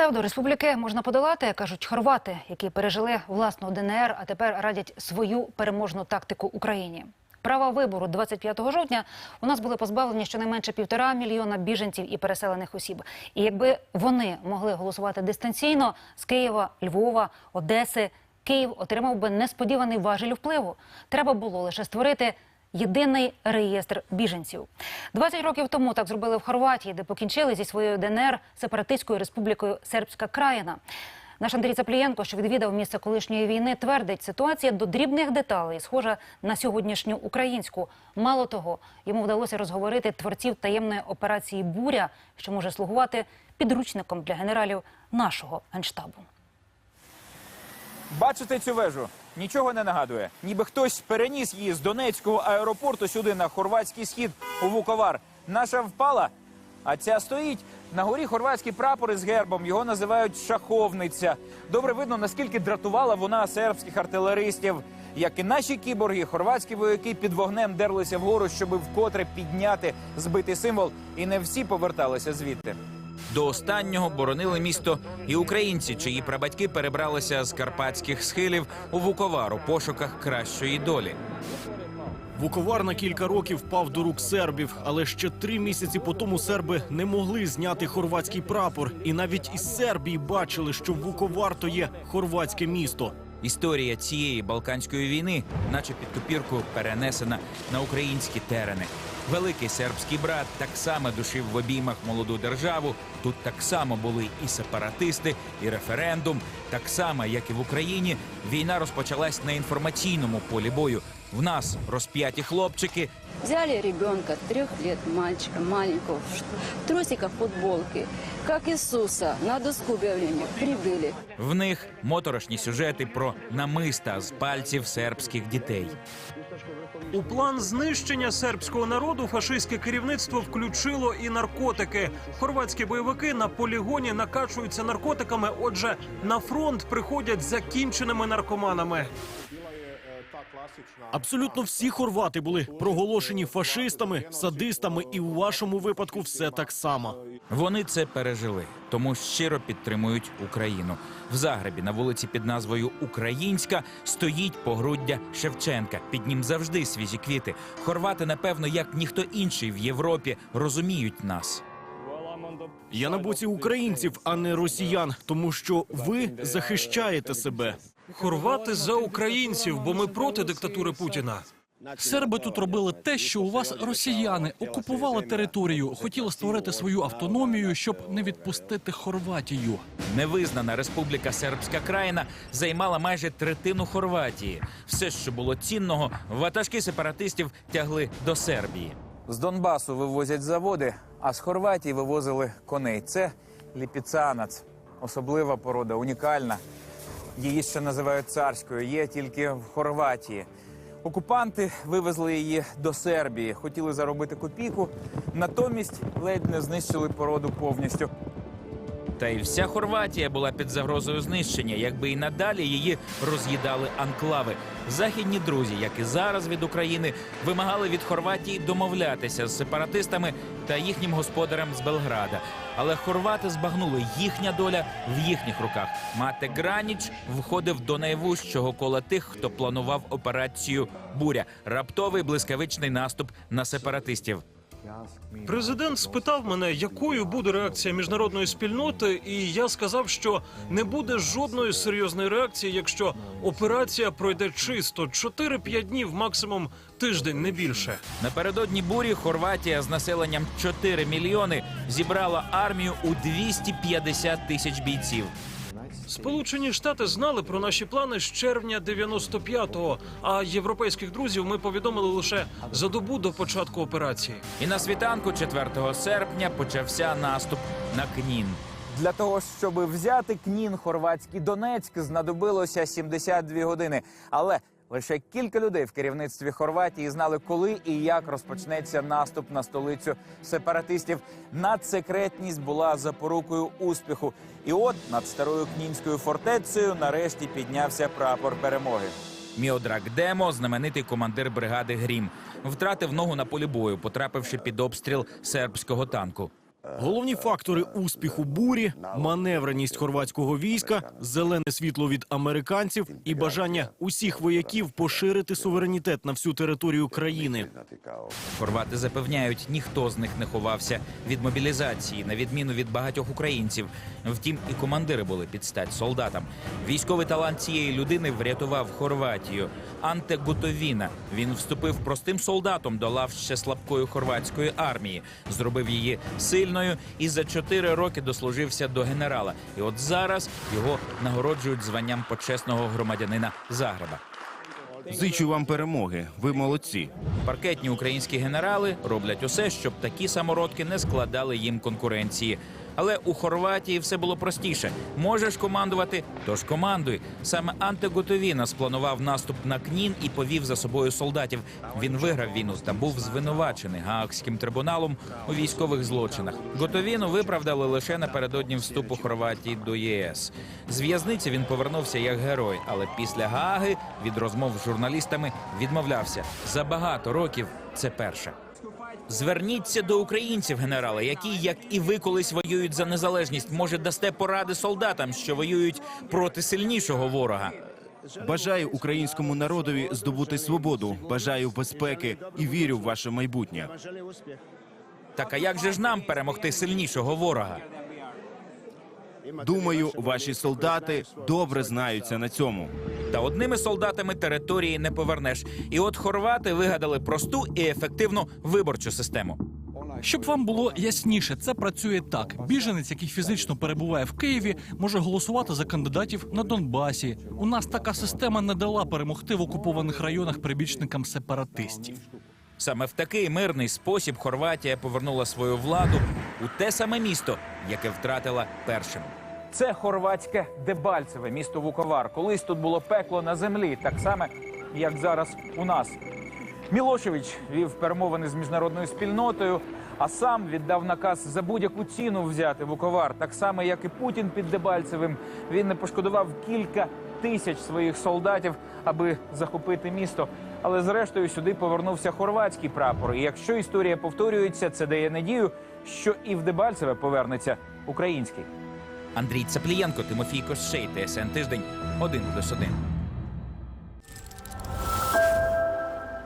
Псевдореспубліки можна подолати, кажуть хорвати, які пережили власну ДНР, а тепер радять свою переможну тактику Україні. Права вибору 25 жовтня у нас були позбавлені щонайменше півтора мільйона біженців і переселених осіб. І якби вони могли голосувати дистанційно з Києва, Львова, Одеси, Київ отримав би несподіваний важель впливу. Треба було лише створити єдиний реєстр біженців. 20 років тому так зробили в Хорватії, де покінчили зі своєю ДНР сепаратистською республікою Сербська країна. Наш Андрій Цаплієнко, що відвідав місце колишньої війни, твердить, ситуація до дрібних деталей схожа на сьогоднішню українську. Мало того, йому вдалося розговорити творців таємної операції Буря, що може слугувати підручником для генералів нашого генштабу. Бачите цю вежу? Нічого не нагадує. Ніби хтось переніс її з Донецького аеропорту сюди на хорватський схід у Вуковар. Наша впала, а ця стоїть. На горі хорватський прапор із гербом. Його називають шаховниця. Добре видно, наскільки дратувала вона сербських артилеристів. Як і наші кіборги, хорватські вояки під вогнем дерлися вгору, щоб вкотре підняти збитий символ, і не всі поверталися звідти. До останнього боронили місто і українці, чиї прабатьки перебралися з карпатських схилів у Вуковар у пошуках кращої долі. Вуковар на кілька років впав до рук сербів, але ще три місяці по тому серби не могли зняти хорватський прапор, і навіть із Сербії бачили, що Вуковар то є хорватське місто. Історія цієї балканської війни, наче під копірку, перенесена на українські терени. Великий сербський брат так само душив в обіймах молоду державу. Тут так само були і сепаратисти, і референдум. Так само, як і в Україні, війна розпочалась на інформаційному полі бою. В нас розп'яті хлопчики, Взяли ребенка трех лет, мальчика маленького, в трусиках, футболки, как Иисуса, на доску объявления прибыли. в них моторошні сюжети про намиста з пальців сербських дітей. У план знищення сербського народу фашистське керівництво включило і наркотики. Хорватські бойовики на полігоні накачуються наркотиками. Отже, на фронт приходять закінченими наркоманами. Абсолютно всі хорвати були проголошені фашистами, садистами, і у вашому випадку все так само. Вони це пережили, тому щиро підтримують Україну. В Загребі на вулиці під назвою Українська стоїть погруддя Шевченка. Під ним завжди свіжі квіти. Хорвати, напевно, як ніхто інший в Європі, розуміють нас. Я на боці українців, а не росіян, тому що ви захищаєте себе. Хорвати за українців, бо ми проти диктатури Путіна. Серби тут робили те, що у вас росіяни окупували територію, хотіли створити свою автономію, щоб не відпустити Хорватію. Невизнана республіка Сербська країна займала майже третину Хорватії. Все, що було цінного, ватажки сепаратистів тягли до Сербії. З Донбасу вивозять заводи, а з Хорватії вивозили коней. Це ліпіцанац, особлива порода, унікальна. Її ще називають царською. Є тільки в Хорватії. Окупанти вивезли її до Сербії, хотіли заробити копійку, натомість ледь не знищили породу повністю. Та й вся Хорватія була під загрозою знищення, якби і надалі її роз'їдали анклави. Західні друзі, як і зараз від України, вимагали від Хорватії домовлятися з сепаратистами та їхнім господарем з Белграда. Але хорвати збагнули їхня доля в їхніх руках. Мате Граніч входив до найвужчого кола тих, хто планував операцію Буря раптовий блискавичний наступ на сепаратистів. Президент спитав мене, якою буде реакція міжнародної спільноти, і я сказав, що не буде жодної серйозної реакції, якщо операція пройде чисто 4-5 днів, максимум тиждень, не більше. Напередодні бурі Хорватія з населенням 4 мільйони зібрала армію у 250 тисяч бійців. Сполучені Штати знали про наші плани з червня 95-го, а європейських друзів ми повідомили лише за добу до початку операції. І на світанку 4 серпня почався наступ на Кнін. Для того, щоб взяти Кнін, хорватський Донецьк, знадобилося 72 години. Але лише кілька людей в керівництві Хорватії знали, коли і як розпочнеться наступ на столицю сепаратистів. Надсекретність була запорукою успіху. І от над старою кнінською фортецею нарешті піднявся прапор перемоги. Міодрак Демо, знаменитий командир бригади Грім, втратив ногу на полі бою, потрапивши під обстріл сербського танку. Головні фактори успіху бурі, маневреність хорватського війська, зелене світло від американців і бажання усіх вояків поширити суверенітет на всю територію країни. Хорвати запевняють, ніхто з них не ховався від мобілізації, на відміну від багатьох українців. Втім, і командири були під стать солдатам. Військовий талант цієї людини врятував Хорватію. Анте Гутовіна. Він вступив простим солдатом до лав ще слабкої хорватської армії, зробив її сильною і за чотири роки дослужився до генерала. І от зараз його нагороджують званням почесного громадянина Загреба. Зичу вам перемоги. Ви молодці. Паркетні українські генерали роблять усе, щоб такі самородки не складали їм конкуренції. Але у Хорватії все було простіше. Можеш командувати, тож командуй. Саме Анте Гутовіна спланував наступ на Кнін і повів за собою солдатів. Він виграв війну та був звинувачений Гаагським трибуналом у військових злочинах. Готовіну виправдали лише напередодні вступу Хорватії до ЄС. З в'язниці він повернувся як герой, але після Гааги від розмов з журналістами відмовлявся. За багато років це перше. Зверніться до українців, генерали, які, як і ви, колись воюють за незалежність. Може, дасте поради солдатам, що воюють проти сильнішого ворога. Бажаю українському народові здобути свободу. Бажаю безпеки і вірю в ваше майбутнє. Так а як же ж нам перемогти сильнішого ворога? Думаю, ваші солдати добре знаються на цьому. Та одними солдатами території не повернеш. І от хорвати вигадали просту і ефективну виборчу систему. Щоб вам було ясніше, це працює так: біженець, який фізично перебуває в Києві, може голосувати за кандидатів на Донбасі. У нас така система не дала перемогти в окупованих районах прибічникам сепаратистів. Саме в такий мирний спосіб Хорватія повернула свою владу у те саме місто, яке втратила першим. Це хорватське Дебальцеве, місто Вуковар. Колись тут було пекло на землі, так само, як зараз у нас. Мілошевич вів перемовини з міжнародною спільнотою, а сам віддав наказ за будь-яку ціну взяти Вуковар. Так само, як і Путін під Дебальцевим. Він не пошкодував кілька тисяч своїх солдатів, аби захопити місто. Але зрештою сюди повернувся хорватський прапор. І якщо історія повторюється, це дає надію, що і в Дебальцеве повернеться український. Андрій Цаплієнко, Тимофій Кощей, ТСН Тиждень, 1+,1.